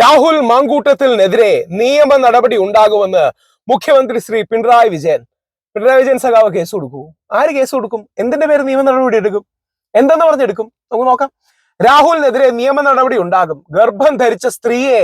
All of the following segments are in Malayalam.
രാഹുൽ മാങ്കൂട്ടത്തിനെതിരെ നിയമ നടപടി ഉണ്ടാകുമെന്ന് മുഖ്യമന്ത്രി ശ്രീ പിണറായി വിജയൻ. പിണറായി വിജയൻ സഖാവ് കേസ് കൊടുക്കൂ. ആര് കേസ് കൊടുക്കും? എന്തിന്റെ പേര് നിയമ നടപടി എടുക്കും? എന്തെന്ന് പറഞ്ഞെടുക്കും നമുക്ക് നോക്കാം. രാഹുലിനെതിരെ നിയമ നടപടി ഉണ്ടാകും. ഗർഭം ധരിച്ച സ്ത്രീയെ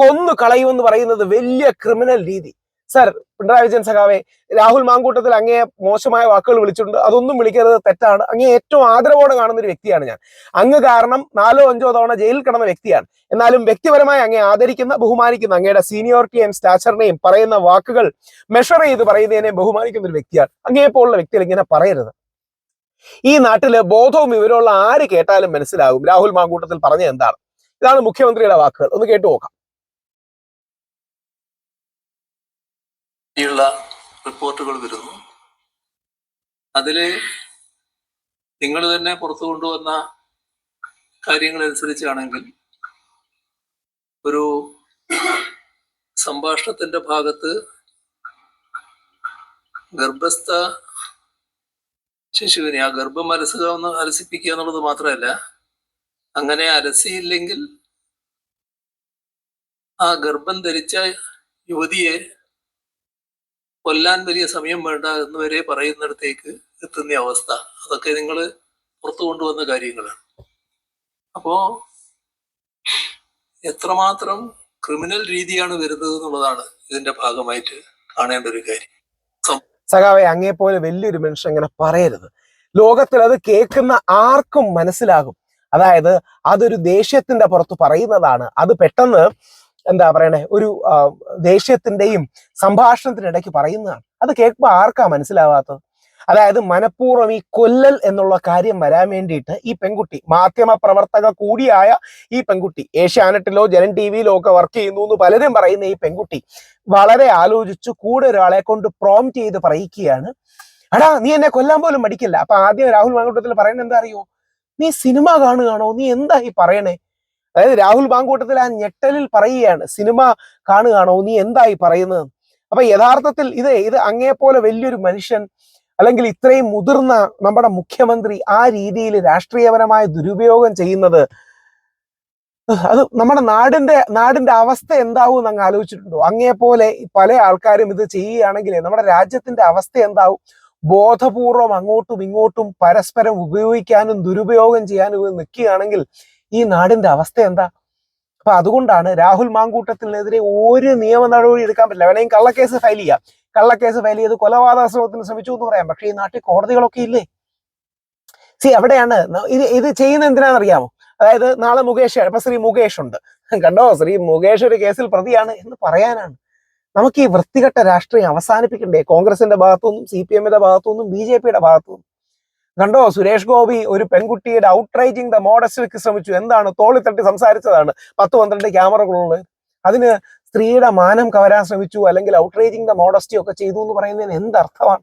കൊന്നു കളയുമെന്ന് പറയുന്നത് വലിയ ക്രിമിനൽ രീതി. സർ പിണറായി വിജയൻ സഖാവെ രാഹുൽ മാങ്കൂട്ടത്തിൽ അങ്ങേ മോശമായ വാക്കുകൾ വിളിച്ചിട്ടുണ്ട്. അതൊന്നും വിളിക്കരുത് തെറ്റാണ്. അങ്ങേ ഏറ്റവും ആദരവോടെ കാണുന്ന ഒരു വ്യക്തിയാണ് ഞാൻ. അങ്ങ് കാരണം നാലോ അഞ്ചോ തവണ ജയിലിൽ കിടന്ന വ്യക്തിയാണ്. എന്നാലും വ്യക്തിപരമായി അങ്ങേ ആദരിക്കുന്ന ബഹുമാനിക്കുന്ന അങ്ങയുടെ സീനിയോറിറ്റിയും സ്റ്റാച്ചറിനെയും പറയുന്ന വാക്കുകൾ മെഷർ ചെയ്ത് പറയുന്നതിനെ ബഹുമാനിക്കുന്ന ഒരു വ്യക്തിയാണ്. അങ്ങേ പോലുള്ള വ്യക്തികൾ ഇങ്ങനെ പറയരുത്. ഈ നാട്ടിൽ ബോധവും വിവരമുള്ള ആര് കേട്ടാലും മനസ്സിലാകും. രാഹുൽ മാങ്കൂട്ടത്തിൽ പറഞ്ഞ എന്താണ്? ഇതാണ് മുഖ്യമന്ത്രിയുടെ വാക്കുകൾ. ഒന്ന് കേട്ടു നോക്കാം. ഉള്ള റിപ്പോർട്ടുകൾ വരുന്നു. അതിൽ നിങ്ങൾ തന്നെ പുറത്തു കൊണ്ടുവന്ന കാര്യങ്ങൾ അനുസരിച്ചാണെങ്കിൽ ഒരു സംഭാഷണത്തിന്റെ ഭാഗത്ത് ഗർഭസ്ഥ ശിശുവിനെ ആ ഗർഭം അലസുക ഒന്ന് അലസിപ്പിക്കുക എന്നുള്ളത് മാത്രമല്ല അങ്ങനെ അലസിയില്ലെങ്കിൽ ആ ഗർഭം ധരിച്ച യുവതിയെ കൊല്ലാൻ വലിയ സമയം വേണ്ട എന്ന് വരെ പറയുന്നിടത്തേക്ക് എത്തുന്ന അവസ്ഥ. അതൊക്കെ നിങ്ങൾ പുറത്തു കൊണ്ടുവന്ന കാര്യങ്ങളാണ്. അപ്പോ എത്രമാത്രം ക്രിമിനൽ രീതിയാണ് വരുന്നത് എന്നുള്ളതാണ് ഇതിന്റെ ഭാഗമായിട്ട് കാണേണ്ട ഒരു കാര്യം. സഖാവെ അങ്ങേ പോലെ വലിയൊരു മനുഷ്യൻ ഇങ്ങനെ പറയരുത്. ലോകത്തിൽ അത് കേൾക്കുന്ന ആർക്കും മനസ്സിലാകും. അതായത് അതൊരു ദേഷ്യത്തിന്റെ പുറത്ത് പറയുന്നതാണ്. അത് പെട്ടെന്ന് എന്താ പറയണേ ഒരു ദേഷ്യത്തിന്റെയും സംഭാഷണത്തിനിടയ്ക്ക് പറയുന്നതാണ്. അത് കേൾക്കുമ്പോൾ ആർക്കാ മനസ്സിലാവാത്തത്? അതായത് മനഃപൂർവം ഈ കൊല്ലൽ എന്നുള്ള കാര്യം വരാൻ വേണ്ടിയിട്ട് ഈ പെൺകുട്ടി മാധ്യമ പ്രവർത്തക കൂടിയായ ഈ പെൺകുട്ടി ഏഷ്യാനെറ്റിലോ ജനൻ ടി വിയിലോ ഒക്കെ വർക്ക് ചെയ്യുന്നു എന്ന് പലരും പറയുന്ന ഈ പെൺകുട്ടി വളരെ ആലോചിച്ചു കൂടെ ഒരാളെ കൊണ്ട് പ്രോം ചെയ്ത് പറയിക്കുകയാണ്. അടാ നീ എന്നെ കൊല്ലാൻ പോലും മടിക്കില്ല. അപ്പൊ ആദ്യം രാഹുൽ മാങ്കൂട്ടത്തിൽ പറയുന്നത് എന്താ അറിയോ? നീ സിനിമ കാണുകയാണോ? നീ എന്താ ഈ പറയണേ? അതായത് രാഹുൽ ബാങ്കൂട്ടത്തിൽ ആ ഞെട്ടലിൽ പറയുകയാണ് സിനിമ കാണുകയാണോ? നീ എന്തായി പറയുന്നത്? അപ്പൊ യഥാർത്ഥത്തിൽ ഇത് ഇത് അങ്ങേ പോലെ വലിയൊരു മനുഷ്യൻ അല്ലെങ്കിൽ ഇത്രയും മുതിർന്ന നമ്മുടെ മുഖ്യമന്ത്രി ആ രീതിയിൽ രാഷ്ട്രീയപരമായ ദുരുപയോഗം ചെയ്യുന്നത് അത് നമ്മുടെ നാടിന്റെ നാടിന്റെ അവസ്ഥ എന്താവും എന്ന് അങ്ങ് ആലോചിച്ചിട്ടുണ്ടോ? അങ്ങേ പോലെ പല ആൾക്കാരും ഇത് ചെയ്യുകയാണെങ്കിൽ നമ്മുടെ രാജ്യത്തിന്റെ അവസ്ഥ എന്താവും? ബോധപൂർവം അങ്ങോട്ടും ഇങ്ങോട്ടും പരസ്പരം ഉപയോഗിക്കാനും ദുരുപയോഗം ചെയ്യാനും ഇത് നിൽക്കുകയാണെങ്കിൽ ഈ നാടിന്റെ അവസ്ഥ എന്താ? അപ്പൊ അതുകൊണ്ടാണ് രാഹുൽ മാങ്കൂട്ടത്തിനെതിരെ ഒരു നിയമ നടപടി എടുക്കാൻ പറ്റില്ല. വേണമെങ്കിൽ കള്ളക്കേസ് ഫയൽ ചെയ്യാം. കള്ളക്കേസ് ഫയൽ ചെയ്ത് കൊലപാതക ശ്രമത്തിന് ശ്രമിച്ചു എന്ന് പറയാം. പക്ഷേ ഈ നാട്ടിൽ കോടതികളൊക്കെ ഇല്ലേ? സി അവിടെയാണ്. ഇത് ഇത് ചെയ്യുന്ന എന്തിനാണെന്നറിയാമോ? അതായത് നാളെ മുകേഷ് ഇപ്പൊ ശ്രീ മുകേഷ് ഉണ്ട്. കണ്ടോ? ശ്രീ മുകേഷ് ഒരു കേസിൽ പ്രതിയാണ് എന്ന് പറയാനാണ്. നമുക്ക് ഈ വൃത്തികെട്ട രാഷ്ട്രീയം അവസാനിപ്പിക്കണ്ടേ? കോൺഗ്രസിന്റെ ഭാഗത്തുനിന്നും സി പി എമ്മിന്റെ ഭാഗത്തുനിന്നും ബി ജെ പിയുടെ ഭാഗത്തുനിന്നും? കണ്ടോ? സുരേഷ് ഗോപി ഒരു പെൺകുട്ടിയുടെ ഔട്ട്റൈജിങ് ദ മോഡസ്റ്റിക്ക് ശ്രമിച്ചു. എന്താണ്? തോളി തട്ടി സംസാരിച്ചതാണ്. പത്ത് പന്ത്രണ്ട് ക്യാമറകളുള്ളത് അതിന് സ്ത്രീയുടെ മാനം കവരാൻ ശ്രമിച്ചു. അല്ലെങ്കിൽ ഔട്ട്റേജിങ് ദ മോഡസ്റ്റി ഒക്കെ ചെയ്തു എന്ന് പറയുന്നതിന് എന്തർത്ഥമാണ്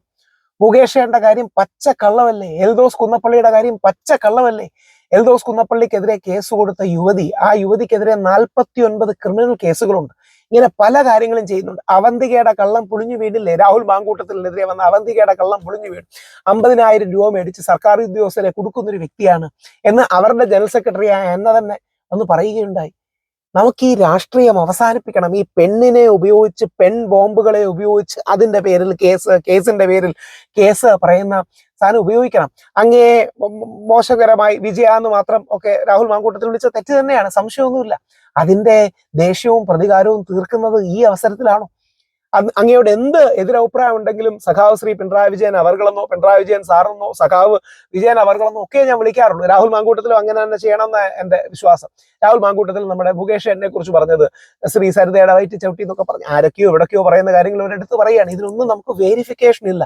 മുകേഷേന്റെ കാര്യം പച്ച കള്ളവല്ലേ എൽദോസ് കുന്നപ്പള്ളിയുടെ കാര്യം പച്ച കള്ളവല്ലേ എൽദോസ് കുന്നപ്പള്ളിക്കെതിരെ കേസ് കൊടുത്ത യുവതി. ആ യുവതിക്കെതിരെ നാൽപ്പത്തി ഒൻപത് ക്രിമിനൽ കേസുകളുണ്ട് ഇങ്ങനെ പല കാര്യങ്ങളും ചെയ്യുന്നുണ്ട്. അവന്തികയുടെ കള്ളം പുളിഞ്ഞു വീണില്ലേ? രാഹുൽ മാങ്കൂട്ടത്തിനെതിരെ വന്ന അവന്തികയുടെ കള്ളം പുളിഞ്ഞു വീണു. അമ്പതിനായിരം രൂപ മേടിച്ച് സർക്കാർ ഉദ്യോഗസ്ഥരെ കൊടുക്കുന്ന ഒരു വ്യക്തിയാണ് എന്ന് അവരുടെ ജനറൽ സെക്രട്ടറി ആയ എന്ന തന്നെ ഒന്ന് പറയുകയുണ്ടായി. നമുക്ക് ഈ രാഷ്ട്രീയം അവസാനിപ്പിക്കണം. ഈ പെണ്ണിനെ ഉപയോഗിച്ച് പെൺ ബോംബുകളെ ഉപയോഗിച്ച് അതിന്റെ പേരിൽ കേസ് കേസിന്റെ പേരിൽ കേസ് പറയുന്ന സാധനം ഉപയോഗിക്കണം. അങ്ങേ മോശകരമായി വിജയ എന്ന് മാത്രം ഒക്കെ രാഹുൽ മാങ്കൂട്ടത്തിൽ വിളിച്ച തെറ്റ് തന്നെയാണ്. സംശയമൊന്നുമില്ല. അതിന്റെ ദേഷ്യവും പ്രതികാരവും തീർക്കുന്നത് ഈ അവസരത്തിലാണോ? അങ് അങ്ങയോട് എന്ത് എതിരഭിപ്രായം ഉണ്ടെങ്കിലും സഖാവ് ശ്രീ പിണറായി വിജയൻ അവർകളെന്നോ പിണറായി വിജയൻ സാറെന്നോ സഖാവ് വിജയൻ അവർകളെന്നോ ഒക്കെ ഞാൻ വിളിക്കാറുള്ളൂ. രാഹുൽ മാങ്കൂട്ടത്തിലും അങ്ങനെ തന്നെ ചെയ്യണമെന്ന എന്റെ വിശ്വാസം. രാഹുൽ മാങ്കൂട്ടത്തിൽ നമ്മുടെ ഭൂകേഷ് എന്നെ കുറിച്ച് പറഞ്ഞത് ശ്രീ സരിതയുടെ വയറ്റ് ചവിട്ടി എന്നൊക്കെ പറഞ്ഞു. ആരൊക്കെയോ എവിടൊക്കെയോ പറയുന്ന കാര്യങ്ങൾ ഇവരെടുത്ത് പറയുകയാണ്. ഇതിനൊന്നും നമുക്ക് വേരിഫിക്കേഷൻ ഇല്ല.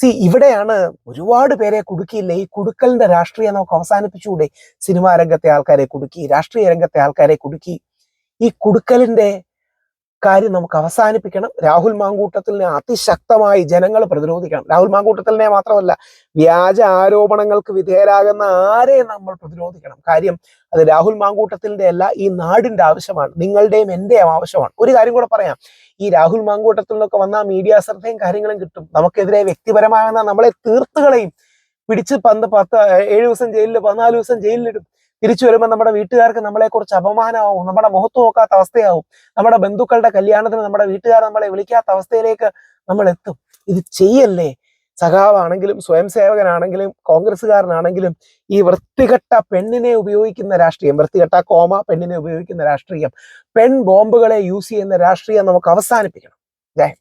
സി ഇവിടെയാണ് ഒരുപാട് പേരെ കുടുക്കിയില്ലേ? ഈ കുടുക്കലിന്റെ രാഷ്ട്രീയം നമുക്ക് അവസാനിപ്പിച്ചുകൂടെ? സിനിമാ രംഗത്തെ ആൾക്കാരെ കുടുക്കി രാഷ്ട്രീയ രംഗത്തെ ആൾക്കാരെ കുടുക്കി. ഈ കുടുക്കലിന്റെ കാര്യം നമുക്ക് അവസാനിപ്പിക്കണം. രാഹുൽ മാങ്കൂട്ടത്തിനെ അതിശക്തമായി ജനങ്ങൾ പ്രതിരോധിക്കണം. രാഹുൽ മാങ്കൂട്ടത്തിനെ മാത്രമല്ല വ്യാജ ആരോപണങ്ങൾക്ക് വിധേയരാകുന്ന ആരെ നമ്മൾ പ്രതിരോധിക്കണം? കാര്യം അത് രാഹുൽ മാങ്കൂട്ടത്തിന്റെ അല്ല ഈ നാടിന്റെ ആവശ്യമാണ്. നിങ്ങളുടെയും എന്റെയും ആവശ്യമാണ്. ഒരു കാര്യം കൂടെ പറയാം. ഈ രാഹുൽ മാങ്കൂട്ടത്തിൽ നിന്നൊക്കെ വന്ന മീഡിയ ശ്രദ്ധയും കാര്യങ്ങളും കിട്ടും. നമുക്കെതിരെ വ്യക്തിപരമായ നമ്മളെ തീർത്തുകളെയും പിടിച്ച് പന്ത് പത്ത് ഏഴ് ദിവസം ജയിലിൽ പതിനാല് ദിവസം ജയിലിലിടും. തിരിച്ചു വരുമ്പോൾ നമ്മുടെ വീട്ടുകാർക്ക് നമ്മളെ കുറിച്ച് അപമാനമാവും നമ്മുടെ മുഖത്ത് നോക്കാത്ത അവസ്ഥയാവും. നമ്മുടെ ബന്ധുക്കളുടെ കല്യാണത്തിന് നമ്മുടെ വീട്ടുകാർ നമ്മളെ വിളിക്കാത്ത അവസ്ഥയിലേക്ക് നമ്മൾ എത്തും. ഇത് ചെയ്യല്ലേ? സഖാവാണെങ്കിലും സ്വയം സേവകനാണെങ്കിലും കോൺഗ്രസ്സുകാരനാണെങ്കിലും ഈ വൃത്തികെട്ട പെണ്ണിനെ ഉപയോഗിക്കുന്ന രാഷ്ട്രീയം വൃത്തികെട്ട കോമ പെണ്ണിനെ ഉപയോഗിക്കുന്ന രാഷ്ട്രീയം പെൺ ബോംബുകളെ യൂസ് ചെയ്യുന്ന രാഷ്ട്രീയം നമുക്ക് അവസാനിപ്പിക്കണം. ജയ്